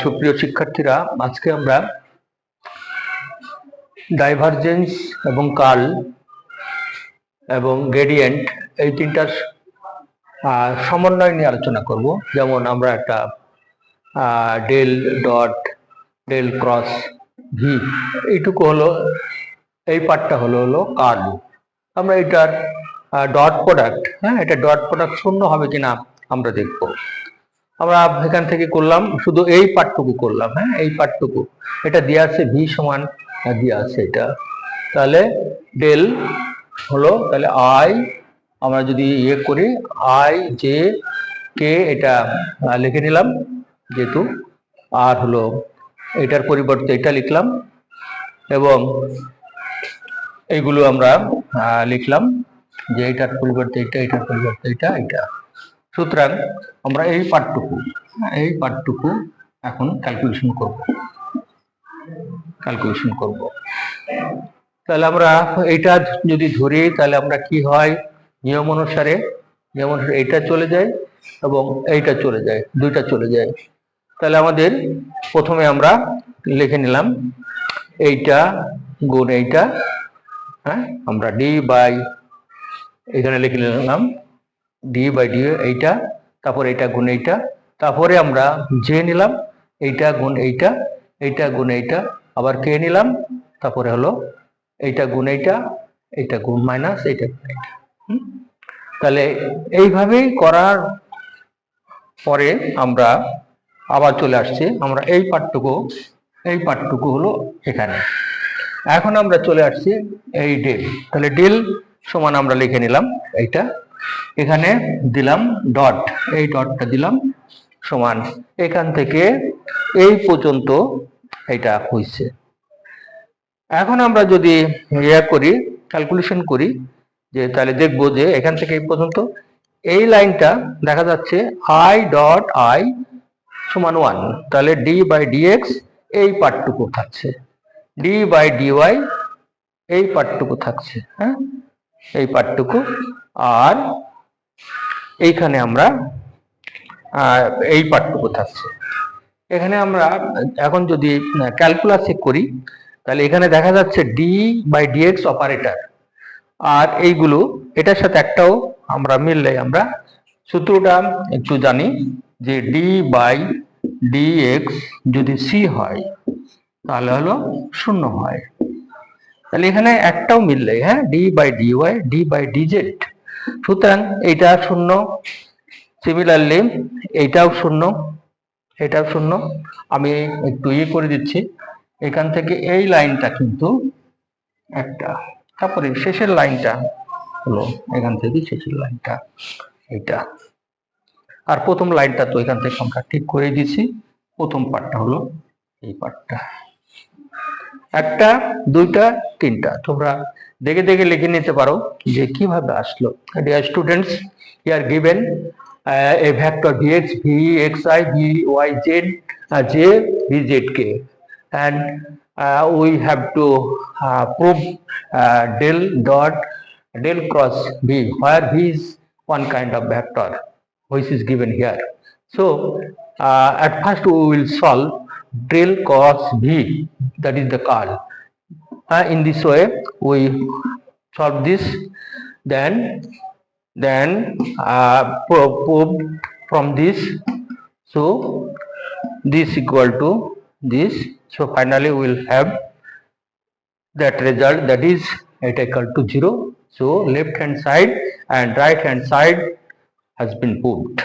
সুপ্রিয় শিক্ষার্থীরা, আজকে আমরা ডাইভারজেন্স এবং কাল এবং গ্রেডিয়েন্ট এই তিনটার সমন্বয় নিয়ে আলোচনা করব। যেমন আমরা একটা del dot del cross V এইটুকু হলো, এই পার্টটা হলো হলো কার্ল আমরা এটার ডট প্রোডাক্ট হ্যাঁ এটা ডট প্রোডাক্ট শূন্য হবে কিনা আমরা দেখব। আমরা এখান থেকে করলাম, শুধু এই পার্টটুকু করলাম হ্যাঁ এই পার্টটুকু। এটা দেওয়া আছে ভি সমান দেওয়া আছে এটা। তাহলে ডেল হলো, তাহলে আই আমরা যদি ইয়ে করি আই জে কে এটা লিখে নিলাম, যেহেতু আর হলো এটার পরিবর্তে এটা লিখলাম এবং এইগুলো আমরা লিখলাম যে এটার পরিবর্তে এটা, এটার পরিবর্তে এটা এটা। সুতরাং আমরা এই পার্টটুকু এই পার্টটুকু এখন ক্যালকুলেশন করব। ক্যালকুলেশন করব। তাহলে আমরা এইটা যদি ধরি, তাহলে আমরা কি হয়? নিয়ম অনুসারে নিয়ম অনুসারে এইটা চলে যায় এবং এইটা চলে যায়, দুইটা চলে যায়। তাহলে আমাদের প্রথমে আমরা লিখে নিলাম এইটা গুণ এইটা হ্যাঁ আমরা ডি বাই, এখানে লিখে নিলাম ডি বাই ডি এইটা, তারপর এইটা গুণ এইটা, তারপরে আমরা জে নিলাম, এইটা গুণ এইটা এইটা গুণ এইটা, আবার কে নিলাম, তারপরে হলো এইটা গুণ এইটা এইটা গুণ মাইনাস, এইটা গুণ এইটা? তাহলে এইভাবেই করার পরে আমরা আবার চলে আসছি আমরা এই পার্টটুকু এই পার্টটুকু হলো এখানে। এখন আমরা চলে আসছি এই ডেল। তাহলে ডেল সমান আমরা লিখে নিলাম এইটা। এখানে দিলাম ডট, এই ডটটা দিলাম সমান। এখান থেকে এই পর্যন্ত এটা হয়েছে এখন আমরা যদি ইয়ে করি ক্যালকুলেশন করি, যে তাহলে দেখব যে এখান থেকে এই পর্যন্ত এই লাইনটা দেখা যাচ্ছে আই ডট আই সমান ওয়ান তাহলে ডি বাই ডিএক্স এই পার্টটুকু থাকছে। ডি বাই ডিওয়াই এই পার্টটুকু থাকছে হ্যাঁ? এই পার্টটুকু। আর এইখানে আমরা এই পার্টটুকু থাকছে। এখানে আমরা এখন যদি ক্যালকুলাসে করি, তাহলে এখানে দেখা যাচ্ছে ডি বাই ডিএক্স অপারেটর আর এইগুলো, এটার সাথে একটাও আমরা মিললে আমরা সূত্রটা একটু জানি। যে ডি বাই ডিএক্স যদি সি হয়, তাহলে হলো শূন্য হয়। তাহলে এখানে একটাও মিললে হ্যাঁ? D by D Y D by DZ সুতরাং এইটা শূন্য সিমিলারলি এইটাও শূন্য এটাও শূন্য। আমি একটু ইয়ে করে দিচ্ছি। এখান থেকে এই লাইনটা কিন্তু একটা। তারপরে শেষের লাইনটা হলো এখান থেকে শেষের লাইনটা, এইটা। আর প্রথম লাইনটা তো এখান থেকে আমরা ঠিক করে দিয়েছি। প্রথম পার্টটা হলো এই পার্টটা একটা দুইটা তিনটা। তোমরা দেখে দেখে লিখে নিতে পারো যে কীভাবে আসলো। Dear students here given a vector vx vxi vy z uh, j vzk and uh, we have to uh, prove uh, del dot del cross v where v is one kind of vector. Which is given here. So uh, at first we will solve del cos v that is the curl uh, in this way we solve this then then uh, from this. So this equal to this. So finally we will have that result that is it equal to 0 so left hand side and right hand side has been proved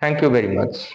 thank you very much